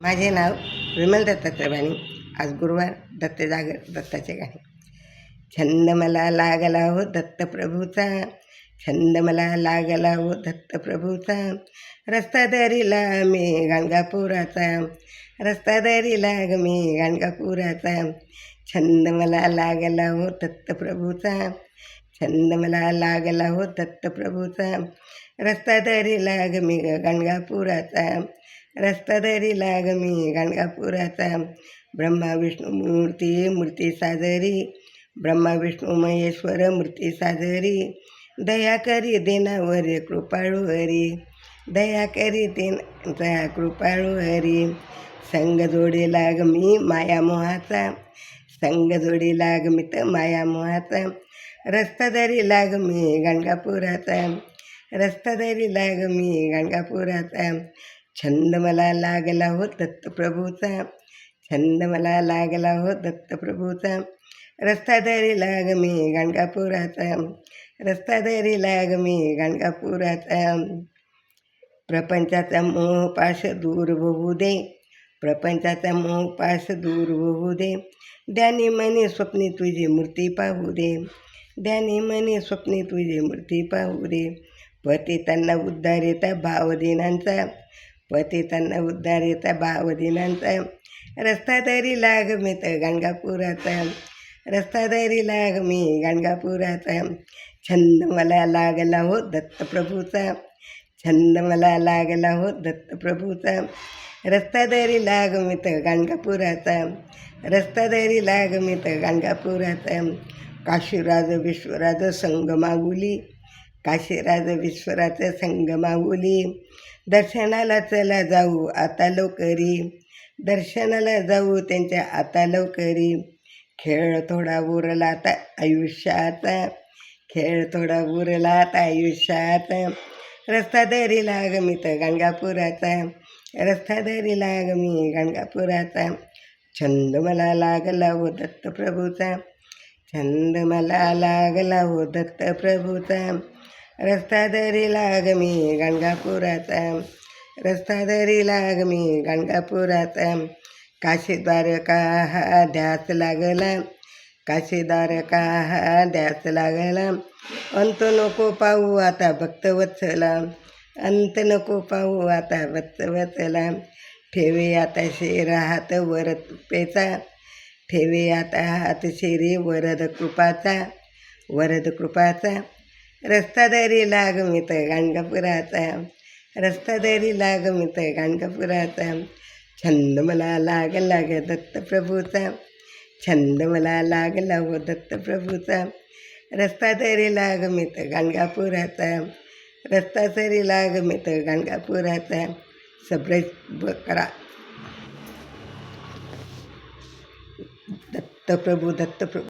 माझे नाव विमल दत्तात्रय बाणी आज गुरुवार दत्त जागर दत्ताचे गाणे. छंद मला लागला हो दत्तप्रभूचा. छंद मला लागला हो दत्तप्रभूचा. रस्ता दरीला मी गाणगापुराचा रस्ता दरीला ग मी गाणगापुराचा छंद मला लागला हो दत्तप्रभूचा. छंद मला लागला हो दत्तप्रभूचा. रस्ता दरीला ग मी गाणगापुराचा रस्ता दरी लाग मी गाणगापुराचा ब्रह्मा विष्णू मूर्ती मूर्ती साजरी ब्रह्मा विष्णू महेश्वर मूर्ती साजरी दया करी देनावर कृपाळू हरी दया करी देना कृपाळू हरी संग जोडी लाग मी माया मोहाचा संग जोडी लाग मी तर माया मोहाचा रस्ता दरी लाग मी गाणगापुराचा रस्ता दरी लाग मी गाणगापुराचा छंद मला लागला हो दत्तप्रभूचा छंद मला लागला हो दत्तप्रभूचा रस्ता धरी लाग मी गाणगापुराचा रस्ता धरी लाग मी गाणगापुराचा प्रपंचाचा मोह पाश दूर होऊ दे प्रपंचाचा मोह पाश दूर होऊ दे ध्यानी मनी स्वप्नी तुझी मूर्ती पाहू दे ध्यानी मनी स्वप्नी तुझी मूर्ती पाहू दे पतितांना उद्धार येता भावदिनांचा। पतितांना उद्धार येता भावदिनांचा रस्ता तरी लाग मी गाणगापुराचा रस्ता तरी लाग मी गाणगापुराचा छंद मला लागला हो दत्तप्रभूचा. छंद मला लागला हो दत्तप्रभूचा. रस्ता दरी लाग मी गाणगापुराचा रस्ता दरी लाग मी गाणगापुराचा काशीराज विश्वराज संगमागुली काशीराज विश्वराज संगमाहुली दर्शनाला चला जाऊ आता लवकरी. दर्शनाला जाऊ त्यांच्या आता लवकरी. खेळ थोडा उरला आता आयुष्यात. खेळ थोडा उरला आता आयुष्यात. रस्ता दरी लाग मी तर गाणगापुराचा रस्ता दरी लाग मी गाणगापुराचा छंद मला लागला हो दत्तप्रभूचा छंद मला लागला हो दत्तप्रभूचा रस्ता दरी लाग मी गाणगापुराचा रस्ता दरी लाग मी गाणगापुराचा काशीद्वार का हा ध्यास लागला काशी का हा ध्यास लागला अंत नको पाहू आता भक्तवत्सला अंत नको पाहू आता भक्तवत्सला ठेवे आता शेर हात वरद कृपेचा ठेवे आता हात शेरी वरद कृपाचा वरद कृपाचा. रस्ता दरी लाग मी गाणगापुराचा रस्ता दरी लाग मी गाणगापुराचा छंद मला लाग ग दत्तप्रभूचा छंद मला लागला व दत्तप्रभूचा रस्ता तरी लाग मी तर गाणगापुराचा रस्ता तरी लाग मी तर गाणगापुराचा सबस्क्राईब करा दत्तप्रभू दत्तप्रभू.